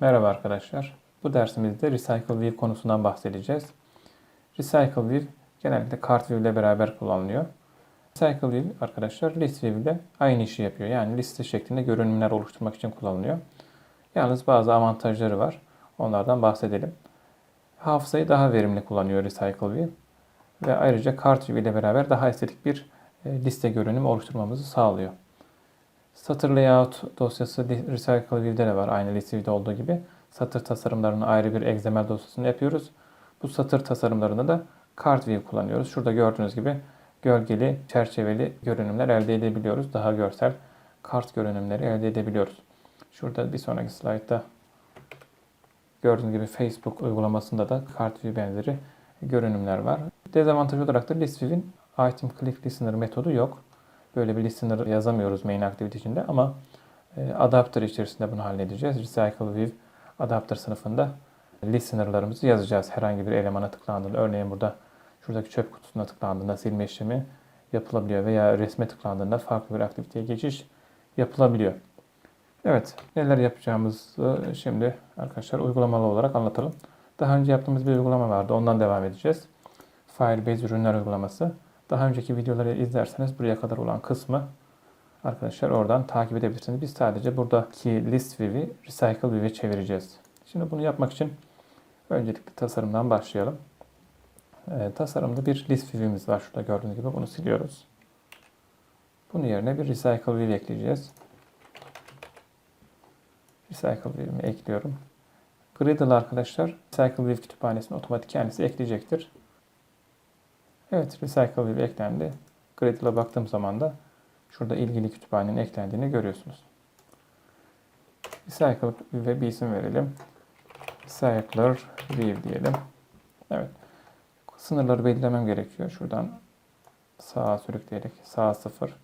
Merhaba arkadaşlar. Bu dersimizde Recycle View konusundan bahsedeceğiz. Recycle View genellikle Cart View ile beraber kullanılıyor. Recycle View arkadaşlar List View ile aynı işi yapıyor. Yani liste şeklinde görünümler oluşturmak için kullanılıyor. Yalnız bazı avantajları var. Onlardan bahsedelim. Hafızayı daha verimli kullanıyor Recycle View. Ve ayrıca Cart View ile beraber daha estetik bir e, liste görünümü oluşturmamızı sağlıyor. Satır layout dosyası Recycle View'de de var. Aynı view'de olduğu gibi. Satır tasarımlarını ayrı bir XML dosyasını yapıyoruz. Bu satır tasarımlarında da Cart View kullanıyoruz. Şurada gördüğünüz gibi gölgeli, çerçeveli görünümler elde edebiliyoruz. Daha görsel kart görünümleri elde edebiliyoruz. Şurada bir sonraki slaytta gördüğünüz gibi Facebook uygulamasında da Cart View benzeri görünümler var. Dezavantaj olarak da List View'in Item Click Listener metodu yok. Böyle bir listener yazamıyoruz main activity içinde ama e, adapter içerisinde bunu halledeceğiz. Recycle View adapter sınıfında listenerlarımızı yazacağız. Herhangi bir elemana tıklandığında, örneğin burada şuradaki çöp kutusuna tıklandığında silme işlemi yapılabiliyor veya resme tıklandığında farklı bir aktiviteye geçiş yapılabiliyor. Evet, neler yapacağımızı şimdi arkadaşlar uygulamalı olarak anlatalım. Daha önce yaptığımız bir uygulama vardı. Ondan devam edeceğiz. Firebase ürünler uygulaması. Daha önceki videoları izlerseniz buraya kadar olan kısmı arkadaşlar oradan takip edebilirsiniz. Biz sadece buradaki list view'i recycle view'e çevireceğiz. Şimdi bunu yapmak için öncelikle tasarımdan başlayalım. Ee, tasarımda bir list view'imiz var. Şurada gördüğünüz gibi bunu siliyoruz. Bunun yerine bir recycle view ekleyeceğiz. Recycle view'imi ekliyorum. Gradle arkadaşlar Recycle View kütüphanesine otomatik kendisi ekleyecektir. Evet, Recycle View eklendi. Gradle'a baktığım zaman da şurada ilgili kütüphanenin eklendiğini görüyorsunuz. Recycle View'e bir isim verelim. Recycler View diyelim. Evet. Sınırları belirlemem gerekiyor. Şuradan sağa sürükleyerek sağa 0,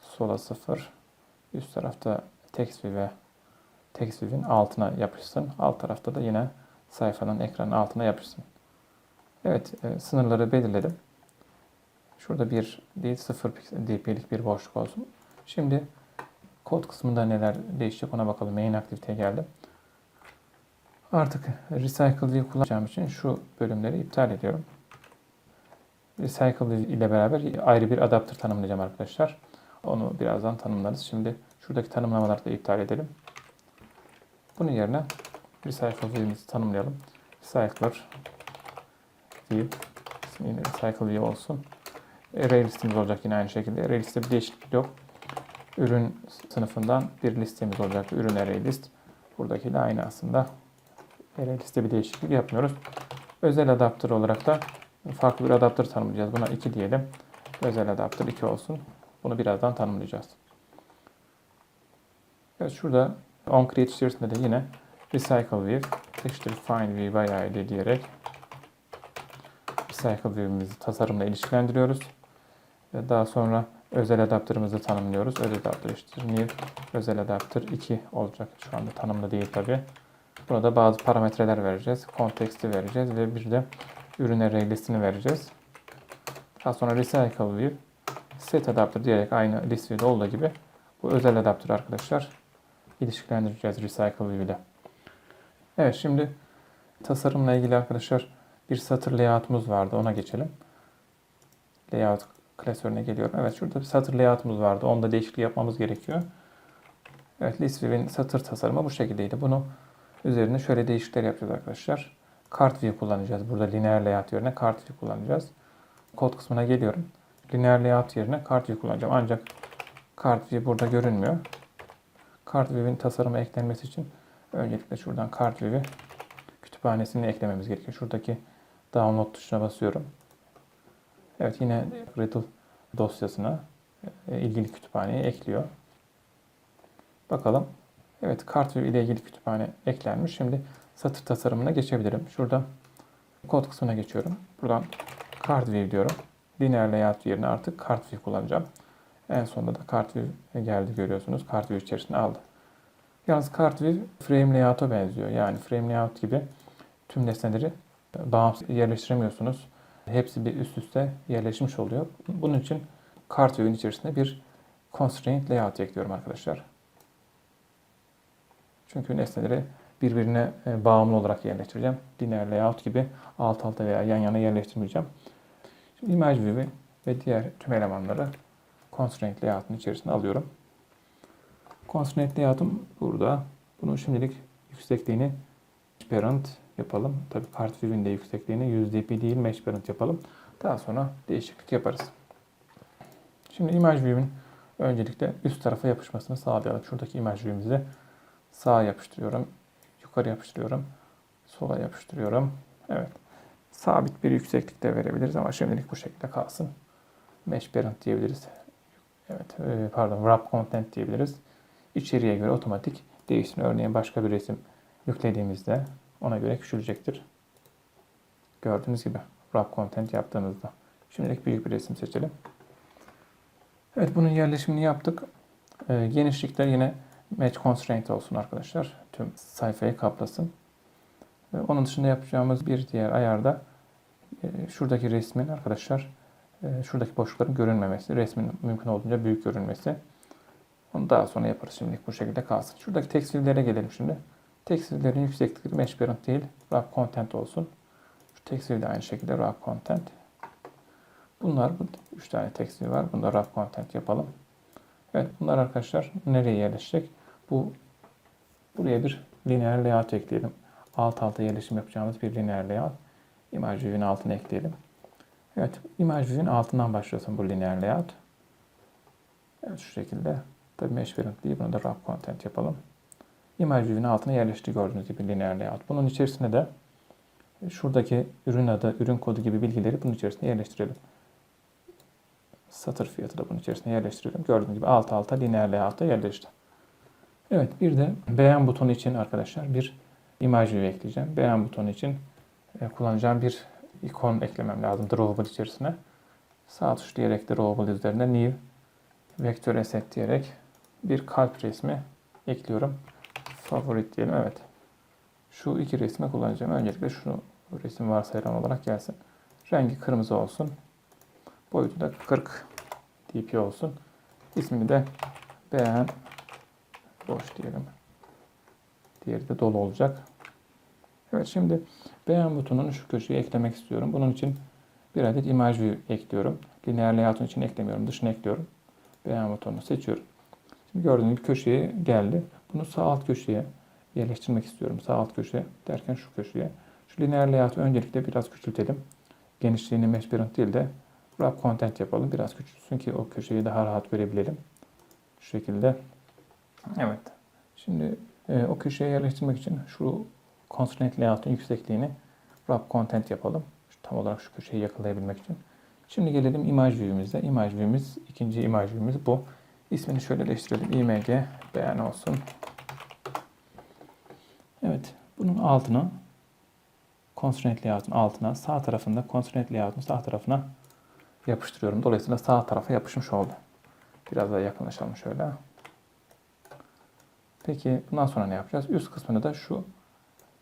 sola 0, üst tarafta text view'e text altına yapışsın. Alt tarafta da yine sayfanın ekranın altına yapışsın. Evet, e, sınırları belirledim. Şurada bir değil 0 dp'lik bir boşluk olsun. Şimdi kod kısmında neler değişecek ona bakalım. Main aktiviteye geldim. Artık Recycle View kullanacağım için şu bölümleri iptal ediyorum. Recycle ile beraber ayrı bir adapter tanımlayacağım arkadaşlar. Onu birazdan tanımlarız. Şimdi şuradaki tanımlamaları da iptal edelim. Bunun yerine Recycle tanımlayalım. Recycler View yine Recycle View olsun. Array listemiz olacak yine aynı şekilde. Array liste bir değişiklik yok. Ürün sınıfından bir listemiz olacak. Ürün array list. Buradaki de aynı aslında. Array liste bir değişiklik yapmıyoruz. Özel adapter olarak da farklı bir adapter tanımlayacağız. Buna 2 diyelim. Özel adapter 2 olsun. Bunu birazdan tanımlayacağız. Evet şurada onCreate içerisinde de yine recycle view eşittir find view by id diyerek recycle view'imizi tasarımla ilişkilendiriyoruz. Daha sonra özel adaptörümüzü tanımlıyoruz. Özel adaptör eşittir new özel adaptör 2 olacak. Şu anda tanımlı değil tabi. Burada bazı parametreler vereceğiz. Konteksti vereceğiz ve bir de ürün array listini vereceğiz. Daha sonra recycle view set adapter diyerek aynı list view'de olduğu gibi bu özel adaptör arkadaşlar ilişkilendireceğiz recycle view ile. Evet şimdi tasarımla ilgili arkadaşlar bir satır layout'umuz vardı. Ona geçelim. Layout klasörüne geliyorum. Evet şurada bir satır layout'umuz vardı. Onda değişiklik yapmamız gerekiyor. Evet list view'in satır tasarımı bu şekildeydi. Bunu üzerine şöyle değişiklikler yapacağız arkadaşlar. Cart view kullanacağız. Burada linear layout yerine cart view kullanacağız. Kod kısmına geliyorum. Linear layout yerine cart view kullanacağım. Ancak cart view burada görünmüyor. Cart view'in tasarıma eklenmesi için öncelikle şuradan cart view'i kütüphanesini eklememiz gerekiyor. Şuradaki download tuşuna basıyorum. Evet yine Gradle dosyasına e, ilgili kütüphaneyi ekliyor. Bakalım. Evet Cartview ile ilgili kütüphane eklenmiş. Şimdi satır tasarımına geçebilirim. Şurada kod kısmına geçiyorum. Buradan Cartview diyorum. Linear layout yerine artık Cartview kullanacağım. En sonunda da Cartview geldi görüyorsunuz. Cartview içerisine aldı. Yalnız Cartview frame layout'a benziyor. Yani frame layout gibi tüm nesneleri bağımsız yerleştiremiyorsunuz. Hepsi bir üst üste yerleşmiş oluyor. Bunun için Cartview'in içerisinde bir constraint layout ekliyorum arkadaşlar. Çünkü nesneleri birbirine e, bağımlı olarak yerleştireceğim. Linear layout gibi alt alta veya yan yana yerleştirmeyeceğim. Şimdi image view'i ve diğer tüm elemanları constraint layout'un içerisine alıyorum. Constraint layout'um burada. Bunun şimdilik yüksekliğini parent yapalım. Tabii kart view'in de yüksekliğini USDP değil mesh parent yapalım. Daha sonra değişiklik yaparız. Şimdi image view'in öncelikle üst tarafa yapışmasını sağlayalım. Şuradaki image view'imizi sağa yapıştırıyorum. Yukarı yapıştırıyorum. Sola yapıştırıyorum. Evet. Sabit bir yükseklikte verebiliriz ama şimdilik bu şekilde kalsın. Mesh parent diyebiliriz. Evet, e, pardon, wrap content diyebiliriz. İçeriye göre otomatik değişsin. Örneğin başka bir resim yüklediğimizde ona göre küçülecektir. Gördüğünüz gibi wrap content yaptığımızda. Şimdilik büyük bir resim seçelim. Evet bunun yerleşimini yaptık. Ee, genişlikler yine match constraint olsun arkadaşlar. Tüm sayfayı kaplasın. Ee, onun dışında yapacağımız bir diğer ayarda e, şuradaki resmin arkadaşlar e, şuradaki boşlukların görünmemesi. Resmin mümkün olduğunca büyük görünmesi. Onu daha sonra yaparız şimdilik bu şekilde kalsın. Şuradaki tekstilere gelelim şimdi. Tekstillerin yükseklikleri mesh parent değil, wrap content olsun. Şu tekstil de aynı şekilde wrap content. Bunlar, bu üç tane tekstil var. Bunda wrap content yapalım. Evet bunlar arkadaşlar nereye yerleşecek? Bu buraya bir lineer layout ekleyelim. Alt alta yerleşim yapacağımız bir lineer layout. Image view'in altına ekleyelim. Evet, image view'in altından başlıyorsun bu lineer layout. Evet şu şekilde. Tabii mesh parent değil, bunu da wrap content yapalım. Image view'in altına yerleşti gördüğünüz gibi lineer layout. Bunun içerisine de şuradaki ürün adı, ürün kodu gibi bilgileri bunun içerisine yerleştirelim. Satır fiyatı da bunun içerisine yerleştirelim. Gördüğünüz gibi alt alta lineer layout'a yerleşti. Evet bir de beğen butonu için arkadaşlar bir imaj view ekleyeceğim. Beğen butonu için e, kullanacağım bir ikon eklemem lazım drawable içerisine. Sağ tuş diyerek drawable üzerinde new vektör asset diyerek bir kalp resmi ekliyorum. Favorit diyelim. Evet. Şu iki resmi kullanacağım. Öncelikle şu resim varsayılan olarak gelsin. Rengi kırmızı olsun. Boyutu da 40 dp olsun. İsmini de beğen boş diyelim. Diğeri de dolu olacak. Evet şimdi beğen butonunu şu köşeye eklemek istiyorum. Bunun için bir adet image view ekliyorum. Lineer layout'un için eklemiyorum. Dışına ekliyorum. Beğen butonunu seçiyorum. Şimdi gördüğünüz gibi köşeye geldi. Bunu sağ alt köşeye yerleştirmek istiyorum. Sağ alt köşeye derken şu köşeye. Şu lineer layout'u öncelikle biraz küçültelim. Genişliğini mesh parent değil de wrap content yapalım. Biraz küçülsün ki o köşeyi daha rahat görebilelim. Şu şekilde. Evet. Şimdi e, o köşeye yerleştirmek için şu constraint layout'un yüksekliğini wrap content yapalım. Şu, tam olarak şu köşeyi yakalayabilmek için. Şimdi gelelim image view'imize. Image view'imiz, ikinci image view'imiz bu. İsmini şöyle değiştirelim. img beğen olsun. Evet. Bunun altına constraint layout'un altına sağ tarafında constraint layout'un sağ tarafına yapıştırıyorum. Dolayısıyla sağ tarafa yapışmış oldu. Biraz daha yakınlaşalım şöyle. Peki bundan sonra ne yapacağız? Üst kısmını da şu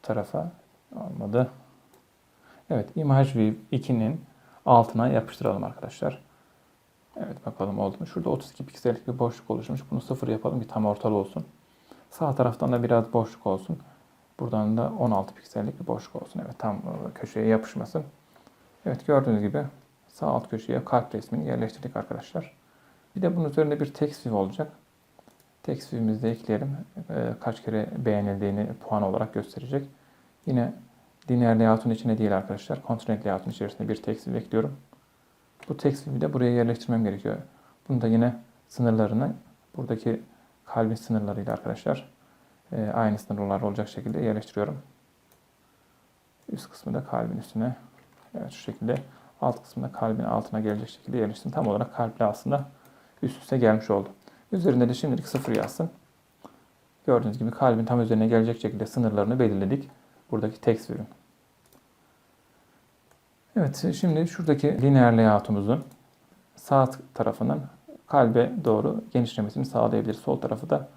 tarafa olmadı. Evet, Image View 2'nin altına yapıştıralım arkadaşlar. Evet bakalım oldu mu? Şurada 32 piksellik bir boşluk oluşmuş. Bunu sıfır yapalım ki tam ortalı olsun. Sağ taraftan da biraz boşluk olsun. Buradan da 16 piksellik bir boşluk olsun. Evet tam köşeye yapışmasın. Evet gördüğünüz gibi sağ alt köşeye kalp resmini yerleştirdik arkadaşlar. Bir de bunun üzerinde bir text view olacak. Text view'imizi de ekleyelim. Ee, kaç kere beğenildiğini puan olarak gösterecek. Yine lineer layout'un içine değil arkadaşlar. Constraint layout'un içerisinde bir text view ekliyorum. Bu text view'i de buraya yerleştirmem gerekiyor. Bunu da yine sınırlarını buradaki kalbin sınırlarıyla arkadaşlar e, aynı sınırlar olacak şekilde yerleştiriyorum. Üst kısmı da kalbin üstüne evet şu şekilde alt kısmında kalbin altına gelecek şekilde yerleştirdim. Tam olarak kalple aslında üst üste gelmiş oldu. Üzerinde de şimdilik sıfır yazsın. Gördüğünüz gibi kalbin tam üzerine gelecek şekilde sınırlarını belirledik. Buradaki text view'ün. Evet şimdi şuradaki lineer layout'umuzun sağ tarafının kalbe doğru genişlemesini sağlayabilir. Sol tarafı da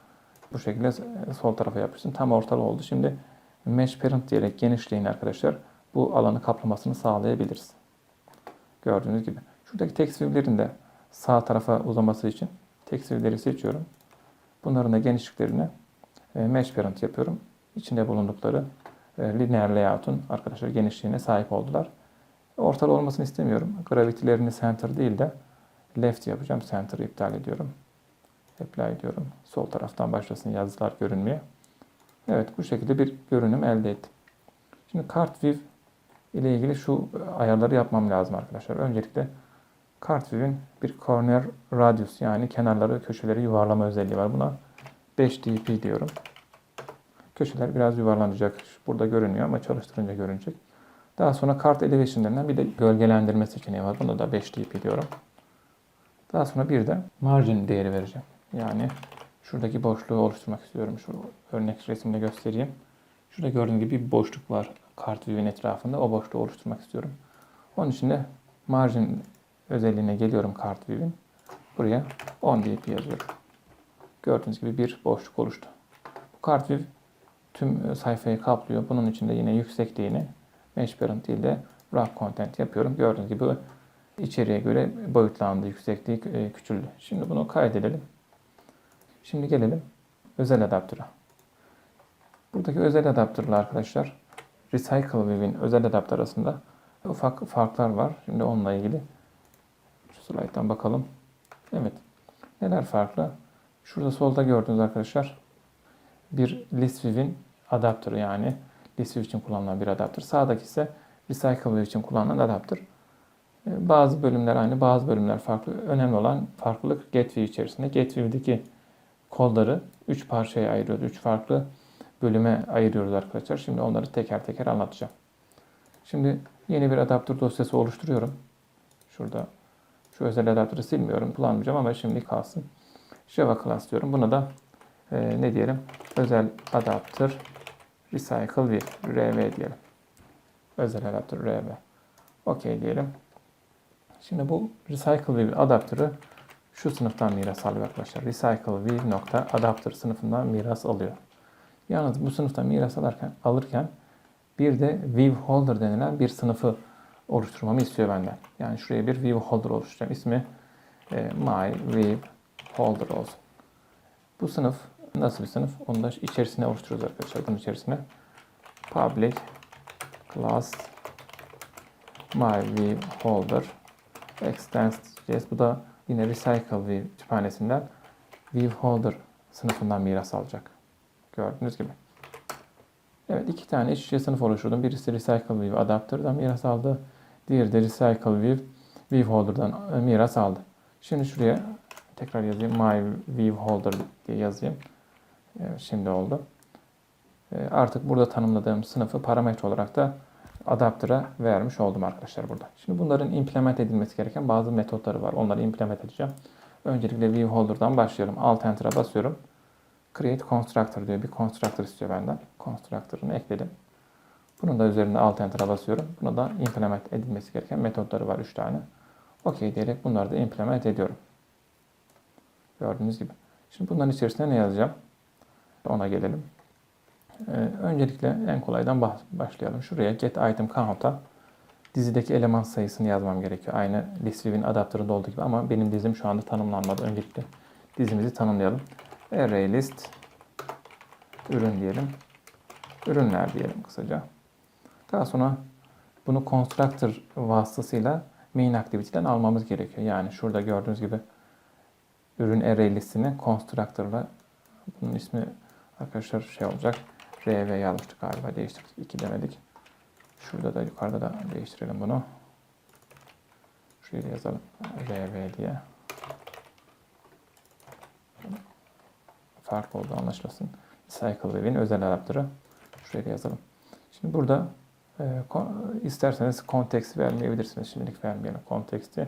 bu şekilde sol tarafa yapışsın. Tam ortalı oldu. Şimdi mesh parent diyerek genişleyin arkadaşlar. Bu alanı kaplamasını sağlayabiliriz. Gördüğünüz gibi. Şuradaki text view'lerin de sağ tarafa uzaması için text view'leri seçiyorum. Bunların da genişliklerini mesh parent yapıyorum. içinde bulundukları e, linear layout'un arkadaşlar genişliğine sahip oldular. Ortalı olmasını istemiyorum. Gravity'lerini center değil de left yapacağım. Center'ı iptal ediyorum. Apply diyorum. Sol taraftan başlasın yazılar görünmeye. Evet bu şekilde bir görünüm elde ettim. Şimdi Cart View ile ilgili şu ayarları yapmam lazım arkadaşlar. Öncelikle Cart View'in bir corner radius yani kenarları köşeleri yuvarlama özelliği var. Buna 5 dp diyorum. Köşeler biraz yuvarlanacak. Burada görünüyor ama çalıştırınca görünecek. Daha sonra kart elevation denilen bir de gölgelendirme seçeneği var. Buna da 5 dp diyorum. Daha sonra bir de margin değeri vereceğim. Yani şuradaki boşluğu oluşturmak istiyorum. Şu örnek resimde göstereyim. Şurada gördüğünüz gibi bir boşluk var kart view'in etrafında. O boşluğu oluşturmak istiyorum. Onun için de margin özelliğine geliyorum kart view'in. Buraya 10 dp yazıyorum. Gördüğünüz gibi bir boşluk oluştu. Bu kart view tüm sayfayı kaplıyor. Bunun için de yine yüksekliğini Mesh Parent değil Content yapıyorum. Gördüğünüz gibi içeriye göre boyutlandı, yüksekliği e, küçüldü. Şimdi bunu kaydedelim. Şimdi gelelim özel adaptöre. Buradaki özel adaptörle arkadaşlar Recycle View'in özel adaptör arasında ufak farklar var. Şimdi onunla ilgili şu slayttan bakalım. Evet. Neler farklı? Şurada solda gördüğünüz arkadaşlar bir ListView'in adaptörü yani ListView için kullanılan bir adaptör. Sağdaki ise Recycle için kullanılan adaptör. Ee, Bazı bölümler aynı, bazı bölümler farklı. Önemli olan farklılık GetView içerisinde. GetView'deki kolları 3 parçaya ayırıyoruz. 3 farklı bölüme ayırıyoruz arkadaşlar. Şimdi onları teker teker anlatacağım. Şimdi yeni bir adaptör dosyası oluşturuyorum. Şurada şu özel adaptörü silmiyorum. Kullanmayacağım ama şimdi kalsın. Java class diyorum. Buna da e, ne diyelim? Özel adaptör recycle bir rv diyelim. Özel adaptör rv. OK diyelim. Şimdi bu recycle bir adaptörü şu sınıftan miras alıyor arkadaşlar. Recycle nokta adapter sınıfından miras alıyor. Yalnız bu sınıftan miras alırken, alırken bir de view holder denilen bir sınıfı oluşturmamı istiyor benden. Yani şuraya bir view holder oluşturacağım. İsmi e, my view holder olsun. Bu sınıf nasıl bir sınıf? Onu da içerisine oluşturuyoruz arkadaşlar. Bunun içerisine public class my view holder extends diyeceğiz. Bu da yine recycle view kütüphanesinden view holder sınıfından miras alacak. Gördüğünüz gibi. Evet iki tane iç içe sınıf oluşturdum. Birisi Recycle View Adapter'dan miras aldı. Diğeri de Recycle View View Holder'dan e, miras aldı. Şimdi şuraya tekrar yazayım. My View Holder diye yazayım. Şimdi oldu. E, Artık burada tanımladığım sınıfı parametre olarak da adapter'a vermiş oldum arkadaşlar burada. Şimdi bunların implement edilmesi gereken bazı metotları var. Onları implement edeceğim. Öncelikle View Holder'dan başlıyorum. Alt Enter'a basıyorum. Create Constructor diyor. Bir constructor istiyor benden. Constructor'ını ekledim. Bunun da üzerinde Alt Enter'a basıyorum. Buna da implement edilmesi gereken metotları var 3 tane. OK diyerek bunları da implement ediyorum. Gördüğünüz gibi. Şimdi bunların içerisine ne yazacağım? Ona gelelim. Ee, öncelikle en kolaydan başlayalım. Şuraya get item count'a dizideki eleman sayısını yazmam gerekiyor. Aynı listview'in adaptöründe olduğu gibi ama benim dizim şu anda tanımlanmadı. Öncelikle dizimizi tanımlayalım. Array list ürün diyelim. Ürünler diyelim kısaca. Daha sonra bunu constructor vasıtasıyla main activity'den almamız gerekiyor. Yani şurada gördüğünüz gibi ürün array listini constructor'la bunun ismi arkadaşlar şey olacak. rv yazmıştık galiba değiştirdik. 2 demedik. Şurada da yukarıda da değiştirelim bunu. Şuraya da yazalım. rv diye. fark oldu anlaşılasın. Cycle Wave'in özel adaptörü. Şuraya da yazalım. Şimdi burada e, isterseniz kontekst vermeyebilirsiniz. Şimdilik vermeyelim konteksti.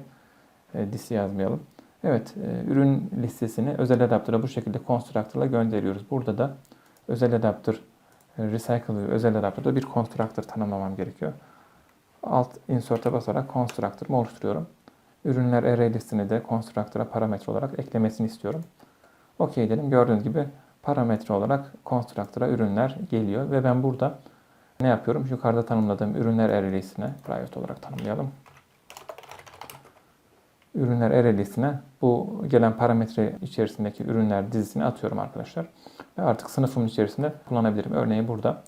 E, disi yazmayalım. Evet, e, ürün listesini özel adaptöre bu şekilde constructor'la gönderiyoruz. Burada da özel adaptör, e, recycle özel adaptörde bir constructor tanımlamam gerekiyor. Alt insert'e basarak constructor'ımı oluşturuyorum. Ürünler array listini de constructor'a parametre olarak eklemesini istiyorum. OK dedim. Gördüğünüz gibi parametre olarak constructor'a ürünler geliyor ve ben burada ne yapıyorum? Yukarıda tanımladığım ürünler array'sine private olarak tanımlayalım. Ürünler array listesine bu gelen parametre içerisindeki ürünler dizisini atıyorum arkadaşlar. Ve artık sınıfımın içerisinde kullanabilirim. Örneğin burada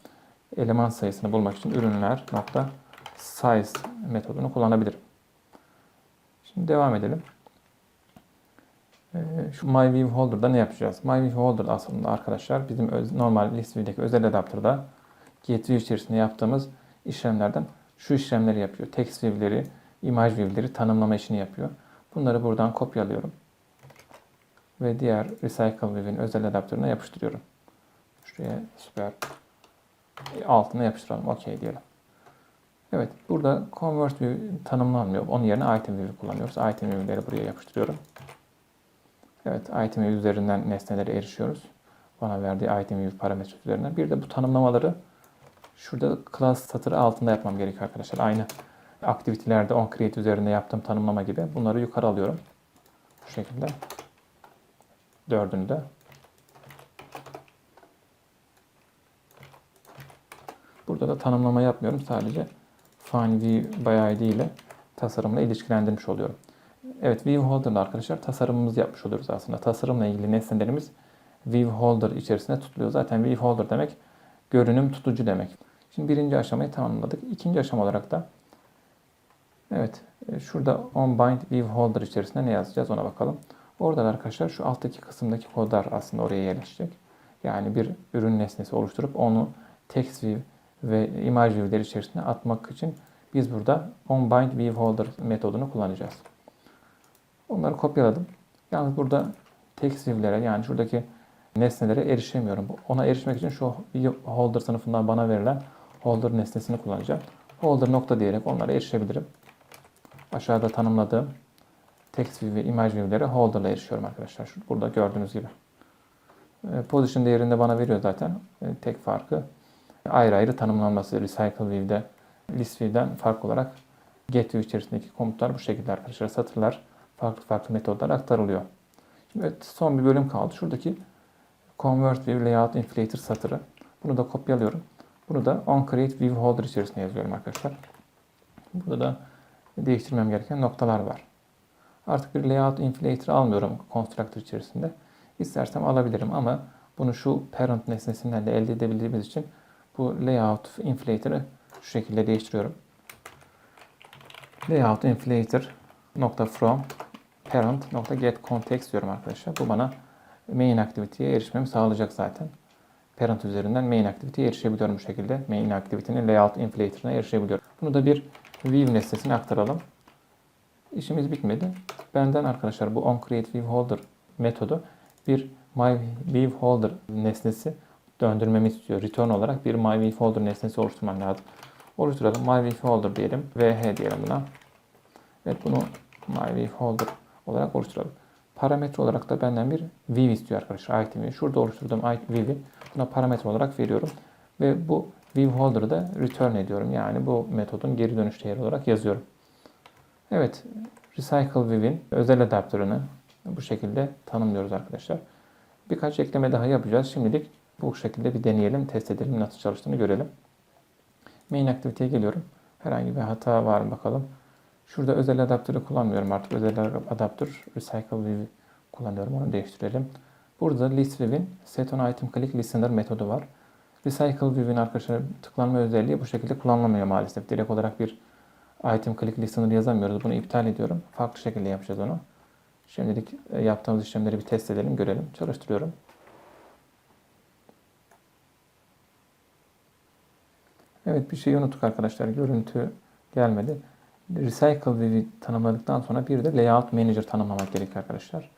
eleman sayısını bulmak için ürünler nokta size metodunu kullanabilirim. Şimdi devam edelim. Ee, Şu MyViewHolder'da ne yapacağız? MyViewHolder aslında arkadaşlar bizim öz- normal ListView'deki özel adaptörda GetView içerisinde yaptığımız işlemlerden şu işlemleri yapıyor. Text view'leri, image view'leri tanımlama işini yapıyor. Bunları buradan kopyalıyorum. Ve diğer Recycle View'in özel adaptörüne yapıştırıyorum. Şuraya süper altına yapıştıralım. OK diyelim. Evet, burada Convert View tanımlanmıyor. Onun yerine Item View kullanıyoruz. Item View'leri buraya yapıştırıyorum. Evet, Item View üzerinden nesnelere erişiyoruz. Bana verdiği Item View parametre üzerinden. Bir de bu tanımlamaları şurada class satırı altında yapmam gerekiyor arkadaşlar. Aynı aktivitelerde onCreate üzerinde yaptığım tanımlama gibi. Bunları yukarı alıyorum. Bu şekilde. Dördünü de. Burada da tanımlama yapmıyorum. Sadece find view by id ile tasarımla ilişkilendirmiş oluyorum. Evet view holder'da arkadaşlar tasarımımızı yapmış oluyoruz aslında. Tasarımla ilgili nesnelerimiz view holder içerisinde tutuluyor. Zaten view holder demek görünüm tutucu demek. Şimdi birinci aşamayı tamamladık. İkinci aşama olarak da evet e, şurada onBind view holder içerisinde ne yazacağız ona bakalım. Orada da arkadaşlar şu alttaki kısımdaki kodlar aslında oraya yerleşecek. Yani bir ürün nesnesi oluşturup onu text view ve image view'ler içerisine atmak için biz burada onBind view holder metodunu kullanacağız. Onları kopyaladım. Yalnız burada text view'lere yani şuradaki nesnelere erişemiyorum. Ona erişmek için şu holder sınıfından bana verilen holder nesnesini kullanacağım. Holder nokta diyerek onlara erişebilirim. Aşağıda tanımladığım text view ve image view'lere holder'la erişiyorum arkadaşlar. Şu, burada gördüğünüz gibi. E, Position değerinde bana veriyor zaten. E, Tek farkı ayrı ayrı tanımlanması. Recycle view'de list view'den farklı olarak get view içerisindeki komutlar bu şekilde arkadaşlar. Satırlar farklı farklı metodlar aktarılıyor. Şimdi evet, son bir bölüm kaldı. Şuradaki convert view layout inflator satırı. Bunu da kopyalıyorum. Bunu da on create view holder içerisine yazıyorum arkadaşlar. Burada da değiştirmem gereken noktalar var. Artık bir layout inflator almıyorum constructor içerisinde. İstersem alabilirim ama bunu şu parent nesnesinden de elde edebildiğimiz için bu layout inflator'ı şu şekilde değiştiriyorum. Layout inflator nokta from parent nokta get context diyorum arkadaşlar. Bu bana main activity'ye erişmemi sağlayacak zaten. Parent üzerinden main activity'ye erişebiliyorum bu şekilde. Main activity'nin layout inflator'ına erişebiliyorum. Bunu da bir view nesnesine aktaralım. İşimiz bitmedi. Benden arkadaşlar bu onCreateViewHolder metodu bir myViewHolder nesnesi döndürmemi istiyor. Return olarak bir myViewHolder nesnesi oluşturmam lazım. Oluşturalım. myViewHolder diyelim. VH diyelim buna. Evet bunu myViewHolder olarak oluşturalım. Parametre olarak da benden bir view istiyor arkadaşlar. Item'i. Şurada oluşturduğum view'i buna parametre olarak veriyorum. Ve bu viewHolder'ı da return ediyorum. Yani bu metodun geri dönüş değeri olarak yazıyorum. Evet, Recycle View'in özel adaptörünü bu şekilde tanımlıyoruz arkadaşlar. Birkaç ekleme daha yapacağız. Şimdilik bu şekilde bir deneyelim, test edelim, nasıl çalıştığını görelim. Main Activity'ye geliyorum. Herhangi bir hata var mı bakalım. Şurada özel adaptörü kullanmıyorum artık. Özel adaptör Recycle View kullanıyorum. Onu değiştirelim. Burada List View'in Set on Item Click Listener metodu var. Recycle View'in arkadaşlar tıklanma özelliği bu şekilde kullanılamıyor maalesef. Direkt olarak bir item click listener yazamıyoruz. Bunu iptal ediyorum. Farklı şekilde yapacağız onu. Şimdilik e, yaptığımız işlemleri bir test edelim, görelim. Çalıştırıyorum. Evet bir şey unuttuk arkadaşlar. Görüntü gelmedi. Recycle View'i tanımladıktan sonra bir de Layout Manager tanımlamak gerekiyor arkadaşlar.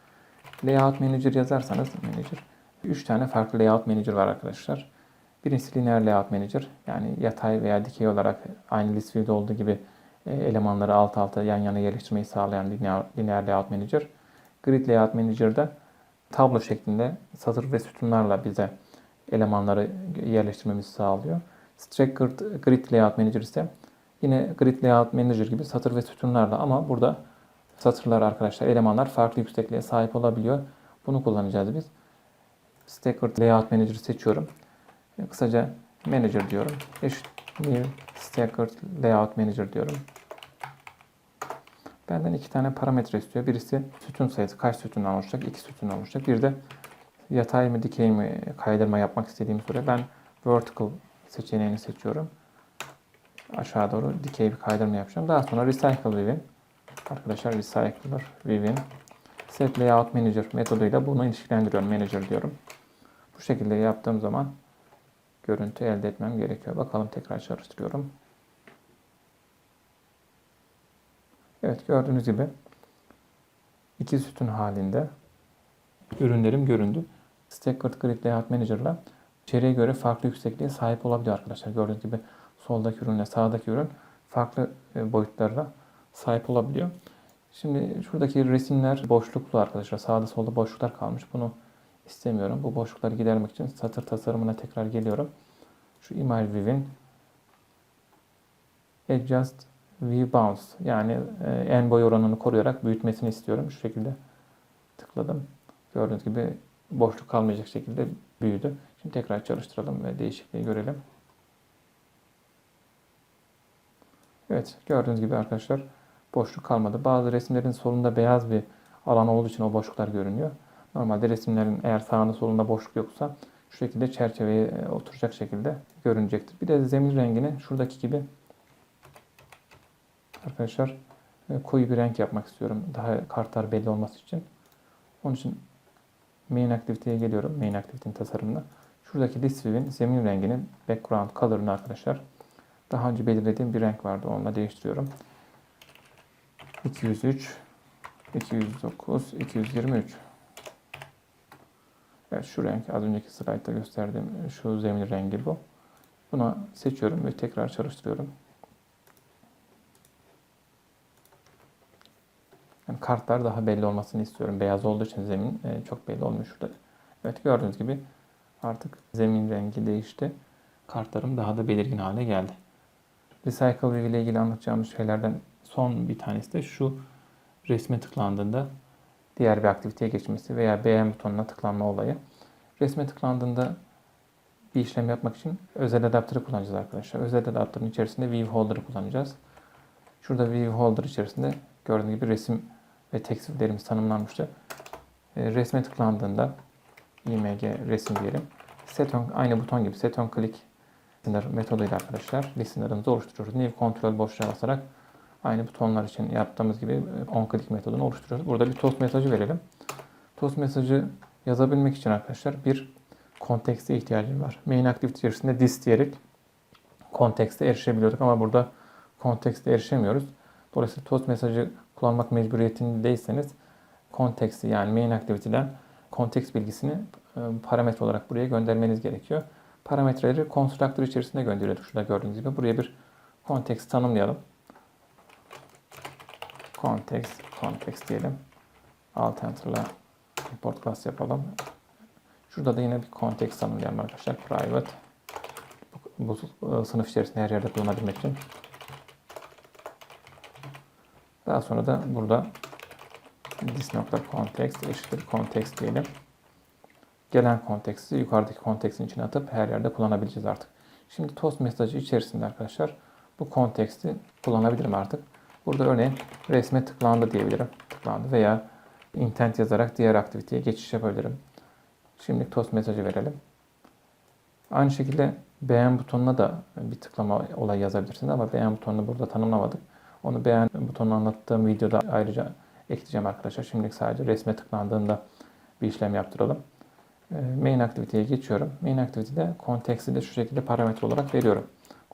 Layout Manager yazarsanız Manager 3 tane farklı Layout Manager var arkadaşlar. Birincisi Linear Layout Manager. Yani yatay veya dikey olarak aynı list view'de olduğu gibi e, elemanları alt alta yan yana yerleştirmeyi sağlayan linear Layout Manager. Grid Layout Manager'da tablo şeklinde satır ve sütunlarla bize elemanları yerleştirmemizi sağlıyor. Staggered Grid Layout Manager ise yine Grid Layout Manager gibi satır ve sütunlarla ama burada satırlar arkadaşlar, elemanlar farklı yüksekliğe sahip olabiliyor. Bunu kullanacağız biz. Staggered Layout Manager'ı seçiyorum. Kısaca Manager diyorum. Eşit new Staggered Layout Manager diyorum. Benden iki tane parametre istiyor. Birisi sütun sayısı kaç sütundan oluşacak? İki sütundan oluşacak. Bir de yatay mı dikey mi kaydırma yapmak istediğim soruya ben vertical seçeneğini seçiyorum. Aşağı doğru dikey bir kaydırma yapacağım. Daha sonra recycle view'in arkadaşlar recycler view'in set layout manager metoduyla bunu ilişkilendiriyorum. Manager diyorum. Bu şekilde yaptığım zaman görüntü elde etmem gerekiyor. Bakalım tekrar çalıştırıyorum. Evet gördüğünüz gibi iki sütun halinde ürünlerim göründü. Staggered Grid Layout Manager'la içeriye göre farklı yüksekliğe sahip olabiliyor arkadaşlar. Gördüğünüz gibi soldaki ürünle sağdaki ürün farklı e, boyutlarla sahip olabiliyor. Şimdi şuradaki resimler boşluklu arkadaşlar. Sağda solda boşluklar kalmış. Bunu istemiyorum. Bu boşlukları gidermek için satır tasarımına tekrar geliyorum. Şu Image View'in Adjust View Bounce yani e, en boy oranını koruyarak büyütmesini istiyorum. Şu şekilde tıkladım. Gördüğünüz gibi boşluk kalmayacak şekilde büyüdü. Şimdi tekrar çalıştıralım ve değişikliği görelim. Evet gördüğünüz gibi arkadaşlar boşluk kalmadı. Bazı resimlerin solunda beyaz bir alan olduğu için o boşluklar görünüyor. Normalde resimlerin eğer sağında solunda boşluk yoksa şu şekilde çerçeveye e, oturacak şekilde görünecektir. Bir de zemin rengini şuradaki gibi arkadaşlar e, koyu bir renk yapmak istiyorum. Daha kartlar belli olması için. Onun için main aktiviteye geliyorum. Main aktivitenin tasarımına. Şuradaki list view'in zemin renginin background color'ını arkadaşlar daha önce belirlediğim bir renk vardı. Onunla değiştiriyorum. 203 209 223 Evet şu renk az önceki slaytta gösterdiğim şu zemin rengi bu. Buna seçiyorum ve tekrar çalıştırıyorum. Yani kartlar daha belli olmasını istiyorum. Beyaz olduğu için zemin e, çok belli olmuyor şurada. Evet gördüğünüz gibi artık zemin rengi değişti. Kartlarım daha da belirgin hale geldi. Recycle ile ilgili anlatacağımız şeylerden son bir tanesi de şu resme tıklandığında diğer bir aktiviteye geçmesi veya beğen butonuna tıklanma olayı. Resme tıklandığında bir işlem yapmak için özel adaptörü kullanacağız arkadaşlar. Özel adaptörün içerisinde View Holder'ı kullanacağız. Şurada View Holder içerisinde gördüğünüz gibi resim ve tekst view'lerimiz tanımlanmıştı. E, resme tıklandığında img resim diyelim. Set on, aynı buton gibi set on click metoduyla arkadaşlar listener'ımızı oluşturuyoruz. New Control boşluğa basarak aynı butonlar için yaptığımız gibi e, on click metodunu oluşturuyoruz. Burada bir toast mesajı verelim. Toast mesajı yazabilmek için arkadaşlar bir kontekste ihtiyacım var. Main activity içerisinde this diyerek kontekste erişebiliyorduk ama burada kontekste erişemiyoruz. Dolayısıyla toast mesajı kullanmak mecburiyetindeyseniz konteksti yani main activity'den kontekst bilgisini e, parametre olarak buraya göndermeniz gerekiyor. Parametreleri constructor içerisinde gönderiyorduk. Şurada gördüğünüz gibi. Buraya bir kontekst tanımlayalım. Context, context diyelim. Alt enter'la import class yapalım. Şurada da yine bir context tanımlayalım arkadaşlar. Private. Bu, bu sınıf içerisinde her yerde kullanabilmek için. Daha sonra da burada this.context eşittir context diyelim. Gelen konteksti yukarıdaki kontekstin içine atıp her yerde kullanabileceğiz artık. Şimdi toast mesajı içerisinde arkadaşlar bu konteksti kullanabilirim artık. Burada örneğin resme tıklandı diyebilirim. Tıklandı veya intent yazarak diğer aktiviteye geçiş yapabilirim. Şimdi toast mesajı verelim. Aynı şekilde beğen butonuna da bir tıklama olayı yazabilirsiniz ama beğen butonunu burada tanımlamadık. Onu beğen butonunu anlattığım videoda ayrıca ekleyeceğim arkadaşlar. Şimdilik sadece resme tıklandığında bir işlem yaptıralım. Main aktiviteye geçiyorum. Main aktivitede konteksti de şu şekilde parametre olarak veriyorum.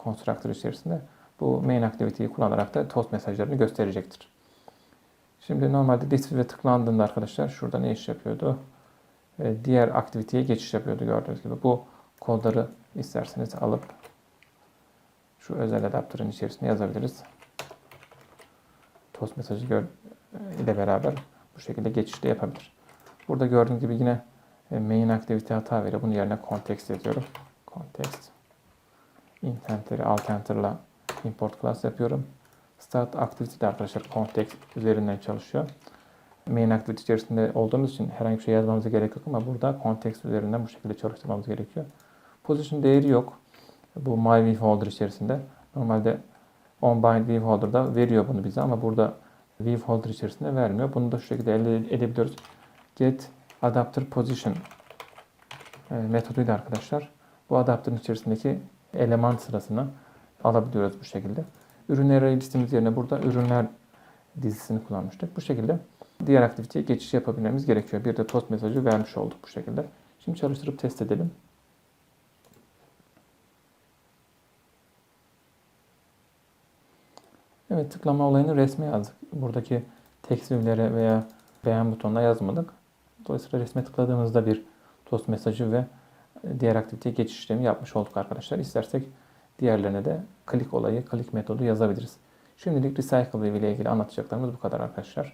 Constructor içerisinde. Bu main aktiviteyi kullanarak da toast mesajlarını gösterecektir. Şimdi normalde this tıklandığında arkadaşlar şurada ne iş yapıyordu? Diğer aktiviteye geçiş yapıyordu gördüğünüz gibi. Bu kodları isterseniz alıp şu özel adaptörün içerisine yazabiliriz. Toast mesajı ile beraber bu şekilde geçiş de yapabilir. Burada gördüğünüz gibi yine main aktivite hata veriyor. Bunun yerine context yazıyorum. Context. Intent'leri alt enter'la import class yapıyorum. Start activity de arkadaşlar context üzerinden çalışıyor. Main activity içerisinde olduğumuz için herhangi bir şey yazmamıza gerek yok ama burada context üzerinden bu şekilde çalıştırmamız gerekiyor. Position değeri yok. Bu my view holder içerisinde. Normalde on bind view holder'da veriyor bunu bize ama burada view folder içerisinde vermiyor. Bunu da şu şekilde elde edebiliyoruz. Get adapter position e, metoduyla arkadaşlar bu adaptörün içerisindeki eleman sırasını alabiliyoruz bu şekilde. Ürünler listemiz yerine burada ürünler dizisini kullanmıştık. Bu şekilde diğer aktiviteye geçiş yapabilmemiz gerekiyor. Bir de tost mesajı vermiş olduk bu şekilde. Şimdi çalıştırıp test edelim. Evet tıklama olayını resme yazdık. Buradaki text view'lere veya beğen butonuna yazmadık. Dolayısıyla resme tıkladığımızda bir tost mesajı ve diğer aktiviteye geçiş işlemi yapmış olduk arkadaşlar. İstersek diğerlerine de klik olayı, klik metodu yazabiliriz. Şimdilik Recycle ile ilgili anlatacaklarımız bu kadar arkadaşlar.